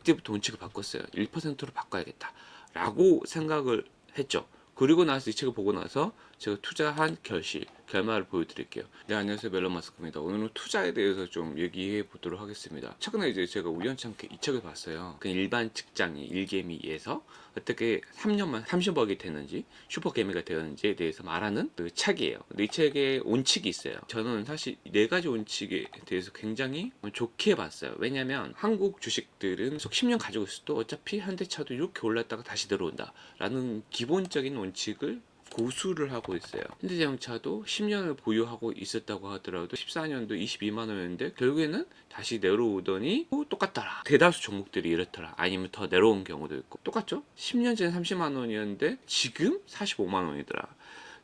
그때부터 원칙을 바꿨어요. 1%로 바꿔야겠다. 라고 생각을 했죠. 그리고 나서 이 책을 보고 나서 제가 투자한 결실, 결말을 보여드릴게요. 네, 안녕하세요. 멜론 마스크입니다. 오늘은 투자에 대해서 좀 얘기해 보도록 하겠습니다. 최근에 이제 제가 우연찮게 이 책을 봤어요. 그 일반 직장인 일개미에서 어떻게 3년만 30억이 되는지 슈퍼개미가 되었는지에 대해서 말하는 그 책이에요. 근데 이 책에 원칙이 있어요. 저는 사실 네 가지 원칙에 대해서 굉장히 좋게 봤어요. 왜냐면 한국 주식들은 계속 10년 가지고 있어도 어차피 한 대 차도 이렇게 올랐다가 다시 내려온다. 라는 기본적인 원칙을 고수를 하고 있어요. 현대자동차도 10년을 보유하고 있었다고 하더라도 14년도 22만 원이었는데 결국에는 다시 내려오더니 또 똑같더라. 대다수 종목들이 이렇더라. 아니면 더 내려온 경우도 있고 똑같죠? 10년 전에 30만 원이었는데 지금 45만 원이더라.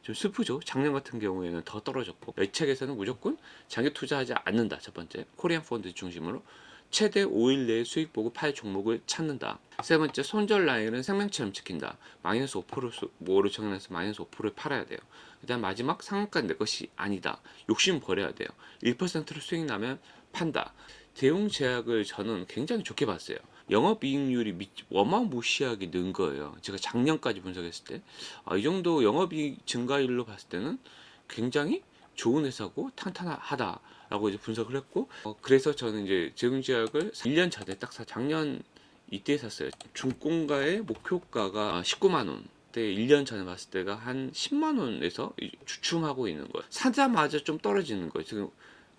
좀 슬프죠. 작년 같은 경우에는 더 떨어졌고 이 책에서는 무조건 장기 투자하지 않는다. 첫 번째 코리안 펀드 중심으로 최대 5일 내에 수익 보고 팔 종목을 찾는다. 세 번째 손절 라인은 생명처럼 지킨다. 마이너스 5%로 정해놔서 마이너스 5%를 팔아야 돼요. 그다음 마지막 상한가는 내 것이 아니다. 욕심 버려야 돼요. 1%로 수익 나면 판다. 대웅 제약을 저는 굉장히 좋게 봤어요. 영업이익률이 미- 어마무시하게 는 거예요. 제가 작년까지 분석했을 때, 아, 이 정도 영업이익 증가율로 봤을 때는 굉장히 좋은 회사고 탄탄하다라고 이제 분석을 했고, 어, 그래서 저는 이제 대웅제약을 1년 전에 딱 사, 작년 이때 샀어요. 중공가의 목표가가 19만 원. 그때 1년 전에 봤을 때가 한 10만 원에서 이- 주춤하고 있는 거예요. 사자마자 좀 떨어지는 거예요. 지금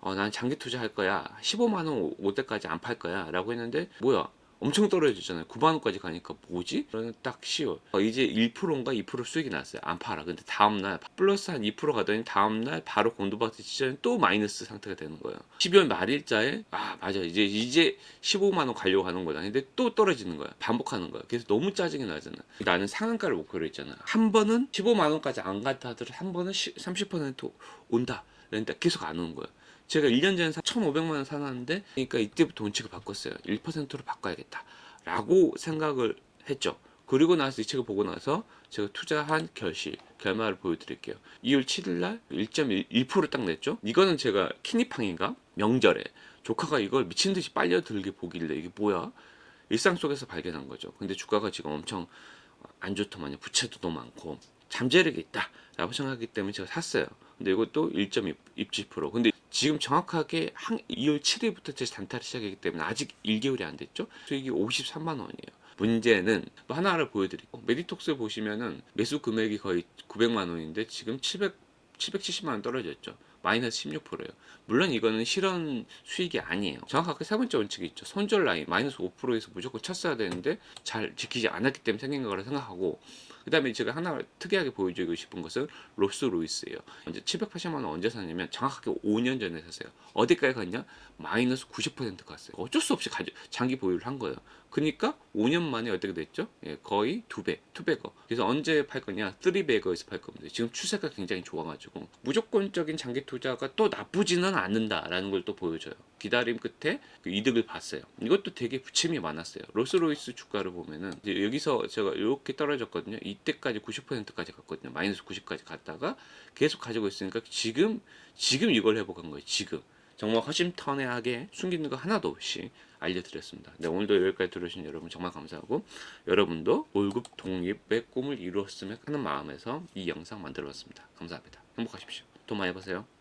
어, 난 장기 투자할 거야. 15만 원 올 때까지 안 팔 거야. 라고 했는데 뭐야? 엄청 떨어졌잖아요. 9만 원까지 가니까 뭐지? 딱 10월. 어, 이제 1%인가 2% 수익이 났어요. 안 팔아. 근데 다음날 플러스 한 2% 가더니 다음날 바로 공도박스 시전에 또 마이너스 상태가 되는 거예요. 12월 말일자에 아 맞아 이제 이제 15만 원 가려고 하는 거다. 근데 또 떨어지는 거야. 반복하는 거야. 그래서 너무 짜증이 나잖아. 나는 상한가를 목표로 했잖아. 한 번은 15만 원까지 안 갔다 하더라도 한 번은 30% 온다. 그런데 계속 안 오는 거야. 제가 1년 전에 1,500만 원 사놨는데 그러니까 이때부터 원칙을 바꿨어요. 1%로 바꿔야겠다. 라고 생각을 했죠. 그리고 나서 이 책을 보고 나서 제가 투자한 결실, 결말을 보여드릴게요. 2월 7일 날 1.1%딱 냈죠. 이거는 제가 키니팡인가? 명절에 조카가 이걸 미친 듯이 빨려들게 보길래 이게 뭐야? 일상 속에서 발견한 거죠. 근데 주가가 지금 엄청 안 좋더만요. 부채도 너무 많고 잠재력이 있다라고 생각하기 때문에 제가 샀어요. 근데 이것도 1.27%. 근데 지금 정확하게 한 2월 7일부터 제 단타를 시작했기 때문에 아직 1개월이 안 됐죠. 수익이 53만 원이에요. 문제는 또 하나를 보여드리고 메디톡스 보시면은 매수 금액이 거의 900만 원인데 지금 700 770만 원 떨어졌죠. 마이너스 16%예요. 물론 이거는 실현 수익이 아니에요. 정확하게 세 번째 원칙이 있죠. 손절 라인 마이너스 5%에서 무조건 쳤어야 되는데 잘 지키지 않았기 때문에 생긴 거라 생각하고 그다음에 제가 하나 특이하게 보여주고 싶은 것은 롭스 로이스예요. 이제 780만 원 언제 샀냐면 정확하게 5년 전에 샀어요. 어디까지 갔냐? 마이너스 90% 갔어요. 어쩔 수 없이 가지, 장기 보유를 한 거예요. 그러니까 5년 만에 어떻게 됐죠? 예, 거의 두 배, 투배거. 그래서 언제 팔 거냐? 쓰리배거에서 팔 겁니다. 지금 추세가 굉장히 좋아가지고 무조건적인 장기 투자가 또 나쁘지는 않는다라는 걸 또 보여줘요. 기다림 끝에 그 이득을 봤어요. 이것도 되게 부침이 많았어요. 롤스로이스 주가를 보면은 여기서 제가 이렇게 떨어졌거든요. 이때까지 90%까지 갔거든요. 마이너스 90까지 갔다가 계속 가지고 있으니까 지금 지금 이걸 회복한 거예요. 지금 정말 허심탄회하게 숨기는 거 하나도 없이 알려드렸습니다. 네, 오늘도 여기까지 들으신 여러분 정말 감사하고 여러분도 월급 독립의 꿈을 이루었으면 하는 마음에서 이 영상 만들어봤습니다. 감사합니다. 행복하십시오. 돈 많이 버세요.